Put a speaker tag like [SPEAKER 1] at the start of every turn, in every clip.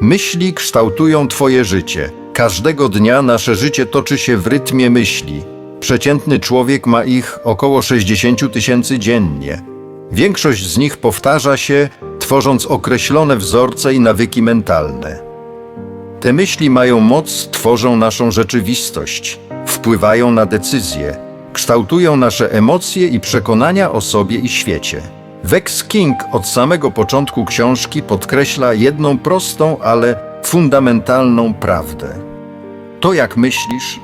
[SPEAKER 1] Myśli kształtują Twoje życie. Każdego dnia nasze życie toczy się w rytmie myśli. Przeciętny człowiek ma ich około 60 tysięcy dziennie. Większość z nich powtarza się, tworząc określone wzorce i nawyki mentalne. Te myśli mają moc, tworzą naszą rzeczywistość, wpływają na decyzje, kształtują nasze emocje i przekonania o sobie i świecie. Vex King od samego początku książki podkreśla jedną prostą, ale fundamentalną prawdę. To, jak myślisz,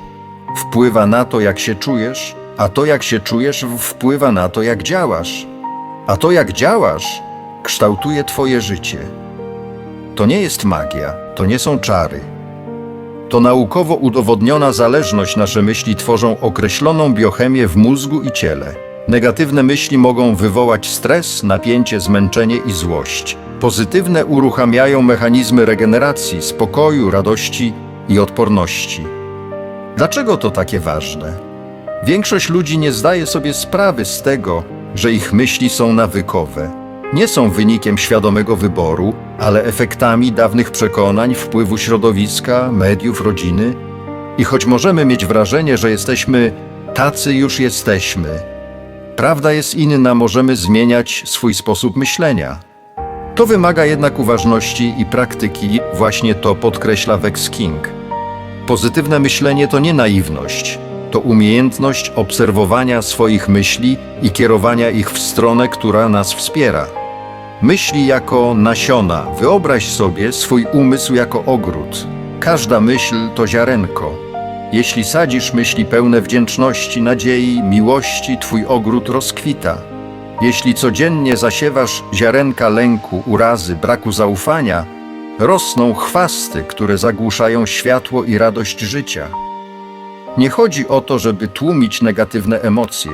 [SPEAKER 1] wpływa na to, jak się czujesz, a to, jak się czujesz, wpływa na to, jak działasz. A to, jak działasz, kształtuje Twoje życie. To nie jest magia, to nie są czary. To naukowo udowodniona zależność nasze myśli tworzą określoną biochemię w mózgu i ciele. Negatywne myśli mogą wywołać stres, napięcie, zmęczenie i złość. Pozytywne uruchamiają mechanizmy regeneracji, spokoju, radości i odporności. Dlaczego to takie ważne? Większość ludzi nie zdaje sobie sprawy z tego, że ich myśli są nawykowe. Nie są wynikiem świadomego wyboru, ale efektami dawnych przekonań, wpływu środowiska, mediów, rodziny. I choć możemy mieć wrażenie, że jesteśmy tacy już jesteśmy, prawda jest inna, możemy zmieniać swój sposób myślenia. To wymaga jednak uważności i praktyki, właśnie to podkreśla Vex King. Pozytywne myślenie to nie naiwność, to umiejętność obserwowania swoich myśli i kierowania ich w stronę, która nas wspiera. Myśli jako nasiona. Wyobraź sobie swój umysł jako ogród. Każda myśl to ziarenko. Jeśli sadzisz myśli pełne wdzięczności, nadziei, miłości, twój ogród rozkwita. Jeśli codziennie zasiewasz ziarenka lęku, urazy, braku zaufania, rosną chwasty, które zagłuszają światło i radość życia. Nie chodzi o to, żeby tłumić negatywne emocje.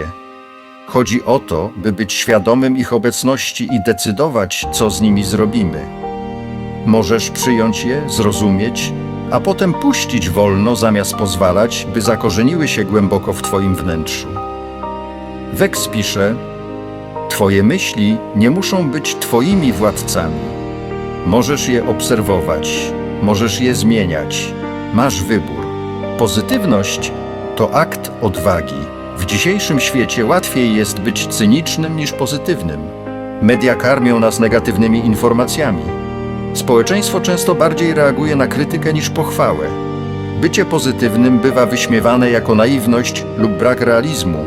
[SPEAKER 1] Chodzi o to, by być świadomym ich obecności i decydować, co z nimi zrobimy. Możesz przyjąć je, zrozumieć, a potem puścić wolno, zamiast pozwalać, by zakorzeniły się głęboko w Twoim wnętrzu. Wex pisze: Twoje myśli nie muszą być Twoimi władcami. Możesz je obserwować, możesz je zmieniać. Masz wybór. Pozytywność to akt odwagi. W dzisiejszym świecie łatwiej jest być cynicznym niż pozytywnym. Media karmią nas negatywnymi informacjami. Społeczeństwo często bardziej reaguje na krytykę niż pochwałę. Bycie pozytywnym bywa wyśmiewane jako naiwność lub brak realizmu.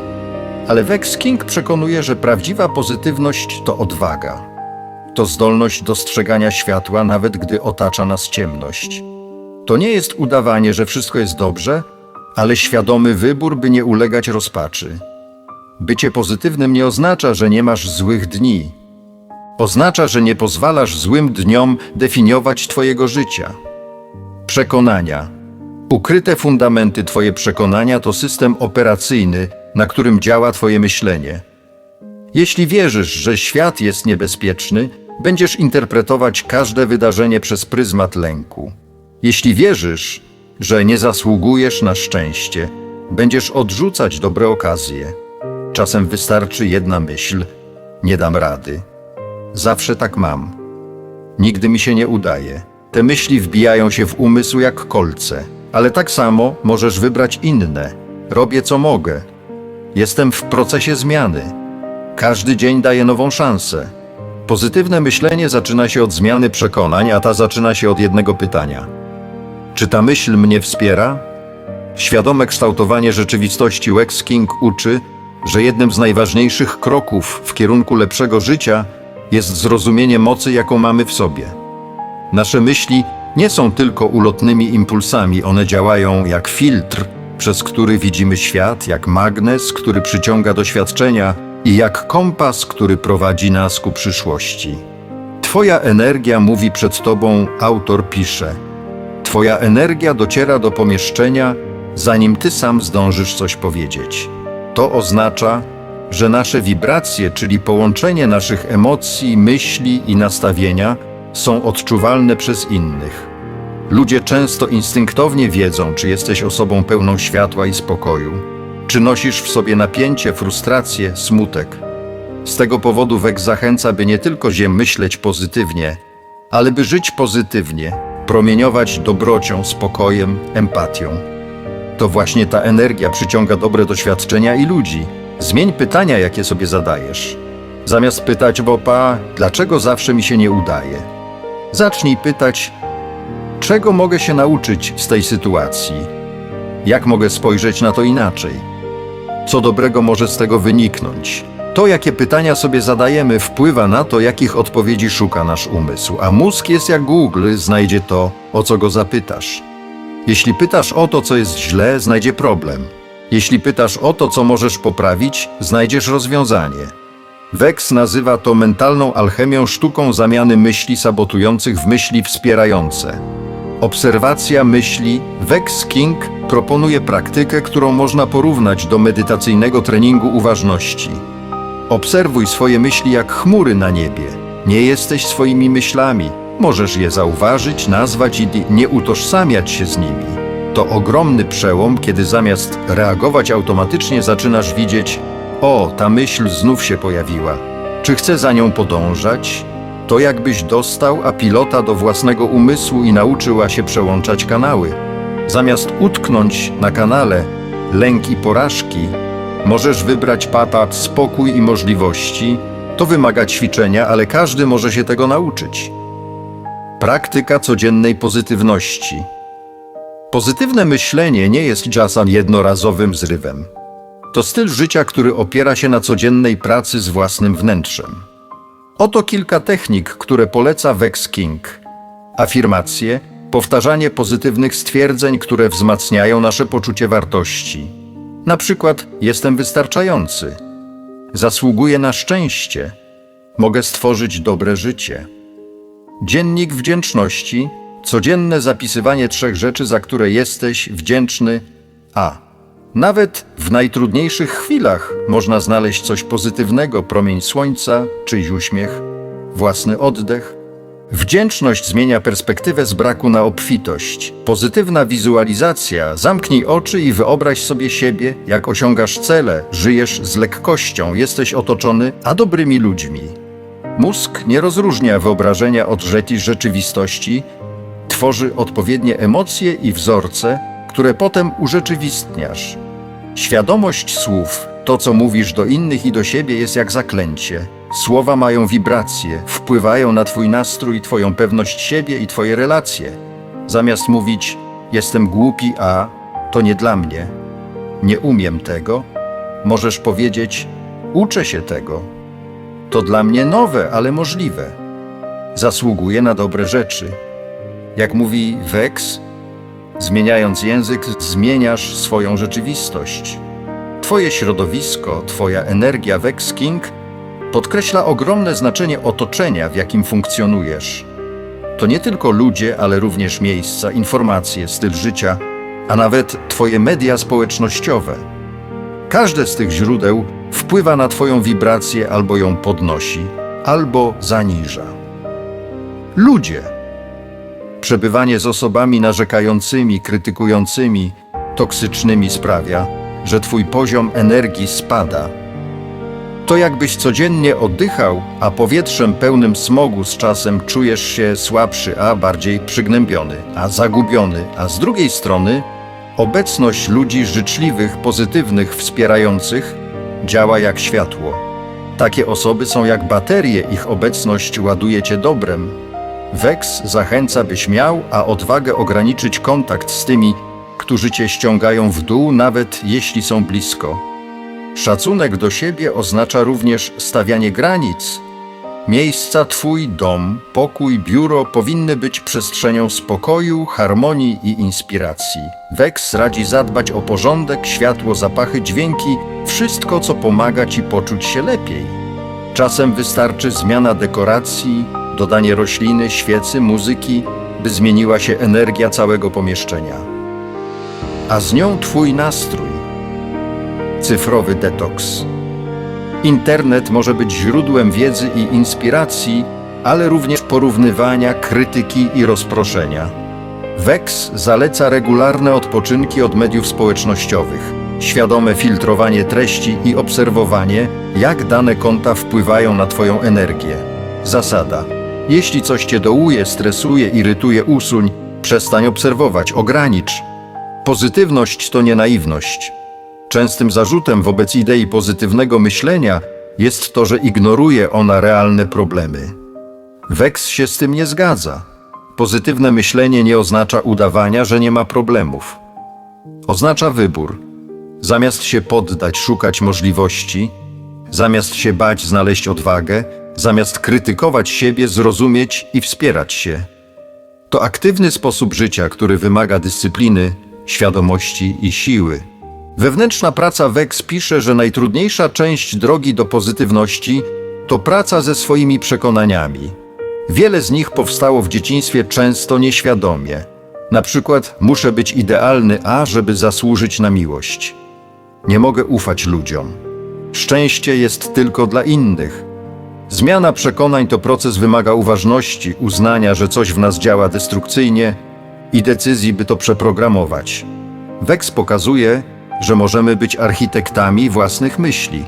[SPEAKER 1] Ale Vex King przekonuje, że prawdziwa pozytywność to odwaga. To zdolność dostrzegania światła, nawet gdy otacza nas ciemność. To nie jest udawanie, że wszystko jest dobrze, ale świadomy wybór, by nie ulegać rozpaczy. Bycie pozytywnym nie oznacza, że nie masz złych dni. Oznacza, że nie pozwalasz złym dniom definiować Twojego życia. Przekonania. Ukryte fundamenty Twoje przekonania to system operacyjny, na którym działa Twoje myślenie. Jeśli wierzysz, że świat jest niebezpieczny, będziesz interpretować każde wydarzenie przez pryzmat lęku. Jeśli wierzysz, że nie zasługujesz na szczęście, będziesz odrzucać dobre okazje. Czasem wystarczy jedna myśl: nie dam rady. Zawsze tak mam. Nigdy mi się nie udaje. Te myśli wbijają się w umysł jak kolce, ale tak samo możesz wybrać inne. Robię co mogę. Jestem w procesie zmiany. Każdy dzień daje nową szansę. Pozytywne myślenie zaczyna się od zmiany przekonań, a ta zaczyna się od jednego pytania. Czy ta myśl mnie wspiera? Świadome kształtowanie rzeczywistości Wex King uczy, że jednym z najważniejszych kroków w kierunku lepszego życia jest zrozumienie mocy, jaką mamy w sobie. Nasze myśli nie są tylko ulotnymi impulsami, one działają jak filtr, przez który widzimy świat, jak magnes, który przyciąga doświadczenia i jak kompas, który prowadzi nas ku przyszłości. Twoja energia mówi przed tobą, autor pisze. Twoja energia dociera do pomieszczenia, zanim ty sam zdążysz coś powiedzieć. To oznacza, że nasze wibracje, czyli połączenie naszych emocji, myśli i nastawienia, są odczuwalne przez innych. Ludzie często instynktownie wiedzą, czy jesteś osobą pełną światła i spokoju, czy nosisz w sobie napięcie, frustrację, smutek. Z tego powodu Wek zachęca, by nie tylko ziem myśleć pozytywnie, ale by żyć pozytywnie, promieniować dobrocią, spokojem, empatią. To właśnie ta energia przyciąga dobre doświadczenia i ludzi. Zmień pytania, jakie sobie zadajesz. Zamiast pytać Wopa, dlaczego zawsze mi się nie udaje, zacznij pytać, czego mogę się nauczyć z tej sytuacji, jak mogę spojrzeć na to inaczej, co dobrego może z tego wyniknąć. To, jakie pytania sobie zadajemy, wpływa na to, jakich odpowiedzi szuka nasz umysł, a mózg jest jak Google, znajdzie to, o co go zapytasz. Jeśli pytasz o to, co jest źle, znajdzie problem. Jeśli pytasz o to, co możesz poprawić, znajdziesz rozwiązanie. Wex nazywa to mentalną alchemią sztuką zamiany myśli sabotujących w myśli wspierające. Obserwacja myśli Vex King proponuje praktykę, którą można porównać do medytacyjnego treningu uważności. Obserwuj swoje myśli jak chmury na niebie. Nie jesteś swoimi myślami. Możesz je zauważyć, nazwać i nie utożsamiać się z nimi. To ogromny przełom, kiedy zamiast reagować automatycznie zaczynasz widzieć: O, ta myśl znów się pojawiła. Czy chcę za nią podążać? To jakbyś dostał a pilota do własnego umysłu i nauczyła się przełączać kanały. Zamiast utknąć na kanale lęk i porażki, możesz wybrać patat spokój i możliwości. To wymaga ćwiczenia, ale każdy może się tego nauczyć. Praktyka codziennej pozytywności. Pozytywne myślenie nie jest czasem jednorazowym zrywem. To styl życia, który opiera się na codziennej pracy z własnym wnętrzem. Oto kilka technik, które poleca Vex King. Afirmacje, powtarzanie pozytywnych stwierdzeń, które wzmacniają nasze poczucie wartości. Na przykład jestem wystarczający. Zasługuję na szczęście. Mogę stworzyć dobre życie. Dziennik wdzięczności, codzienne zapisywanie trzech rzeczy, za które jesteś wdzięczny. A. Nawet w najtrudniejszych chwilach można znaleźć coś pozytywnego: promień słońca, czyjś uśmiech, własny oddech. Wdzięczność zmienia perspektywę z braku na obfitość. Pozytywna wizualizacja. Zamknij oczy i wyobraź sobie siebie, jak osiągasz cele, żyjesz z lekkością, jesteś otoczony a dobrymi ludźmi. Mózg nie rozróżnia wyobrażenia od rzeczywistości, tworzy odpowiednie emocje i wzorce, które potem urzeczywistniasz. Świadomość słów, to co mówisz do innych i do siebie, jest jak zaklęcie. Słowa mają wibracje, wpływają na Twój nastrój, Twoją pewność siebie i Twoje relacje. Zamiast mówić, jestem głupi, a to nie dla mnie, nie umiem tego, możesz powiedzieć, uczę się tego. To dla mnie nowe, ale możliwe. Zasługuję na dobre rzeczy. Jak mówi Vex, zmieniając język, zmieniasz swoją rzeczywistość. Twoje środowisko, Twoja energia Vex King podkreśla ogromne znaczenie otoczenia, w jakim funkcjonujesz. To nie tylko ludzie, ale również miejsca, informacje, styl życia, a nawet Twoje media społecznościowe. Każde z tych źródeł wpływa na Twoją wibrację albo ją podnosi, albo zaniża. Ludzie. Przebywanie z osobami narzekającymi, krytykującymi, toksycznymi sprawia, że Twój poziom energii spada. To jakbyś codziennie oddychał, a powietrzem pełnym smogu z czasem czujesz się słabszy, a bardziej przygnębiony, a zagubiony, a z drugiej strony obecność ludzi życzliwych, pozytywnych, wspierających działa jak światło. Takie osoby są jak baterie, ich obecność ładuje cię dobrem. Wex zachęca, byś miał, a odwagę ograniczyć kontakt z tymi, którzy cię ściągają w dół, nawet jeśli są blisko. Szacunek do siebie oznacza również stawianie granic. Miejsca Twój dom, pokój, biuro powinny być przestrzenią spokoju, harmonii i inspiracji. Wex radzi zadbać o porządek, światło, zapachy, dźwięki, wszystko, co pomaga Ci poczuć się lepiej. Czasem wystarczy zmiana dekoracji, dodanie rośliny, świecy, muzyki, by zmieniła się energia całego pomieszczenia. A z nią Twój nastrój cyfrowy detoks. Internet może być źródłem wiedzy i inspiracji, ale również porównywania, krytyki i rozproszenia. Wex zaleca regularne odpoczynki od mediów społecznościowych, świadome filtrowanie treści i obserwowanie, jak dane konta wpływają na Twoją energię. Zasada: Jeśli coś cię dołuje, stresuje, irytuje, usuń, przestań obserwować, ogranicz. Pozytywność to nie naiwność. Częstym zarzutem wobec idei pozytywnego myślenia jest to, że ignoruje ona realne problemy. Weks się z tym nie zgadza. Pozytywne myślenie nie oznacza udawania, że nie ma problemów. Oznacza wybór. Zamiast się poddać, szukać możliwości, zamiast się bać, znaleźć odwagę, zamiast krytykować siebie, zrozumieć i wspierać się. To aktywny sposób życia, który wymaga dyscypliny, świadomości i siły. Wewnętrzna praca Wex pisze, że najtrudniejsza część drogi do pozytywności to praca ze swoimi przekonaniami. Wiele z nich powstało w dzieciństwie często nieświadomie. Na przykład muszę być idealny A, żeby zasłużyć na miłość. Nie mogę ufać ludziom. Szczęście jest tylko dla innych. Zmiana przekonań to proces wymaga uważności, uznania, że coś w nas działa destrukcyjnie i decyzji, by to przeprogramować. Wex pokazuje, że możemy być architektami własnych myśli.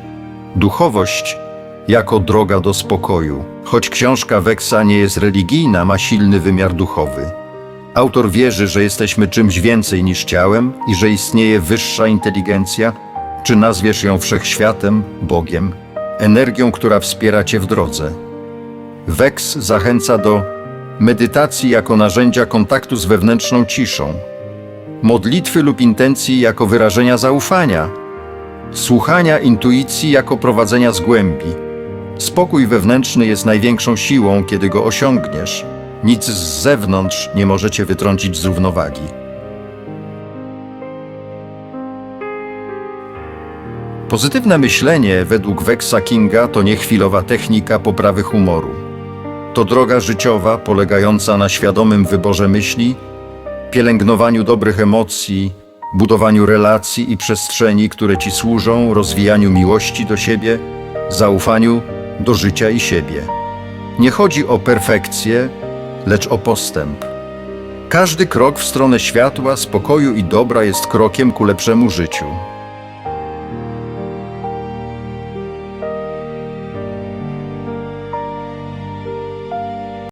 [SPEAKER 1] Duchowość jako droga do spokoju. Choć książka Wexa nie jest religijna, ma silny wymiar duchowy. Autor wierzy, że jesteśmy czymś więcej niż ciałem i że istnieje wyższa inteligencja, czy nazwiesz ją wszechświatem, Bogiem, energią, która wspiera cię w drodze. Wex zachęca do medytacji jako narzędzia kontaktu z wewnętrzną ciszą, modlitwy lub intencji jako wyrażenia zaufania, słuchania intuicji jako prowadzenia z głębi. Spokój wewnętrzny jest największą siłą, kiedy go osiągniesz. Nic z zewnątrz nie może cię wytrącić z równowagi. Pozytywne myślenie według Wexa Kinga to niechwilowa technika poprawy humoru. To droga życiowa polegająca na świadomym wyborze myśli, pielęgnowaniu dobrych emocji, budowaniu relacji i przestrzeni, które ci służą, rozwijaniu miłości do siebie, zaufaniu do życia i siebie. Nie chodzi o perfekcję, lecz o postęp. Każdy krok w stronę światła, spokoju i dobra jest krokiem ku lepszemu życiu.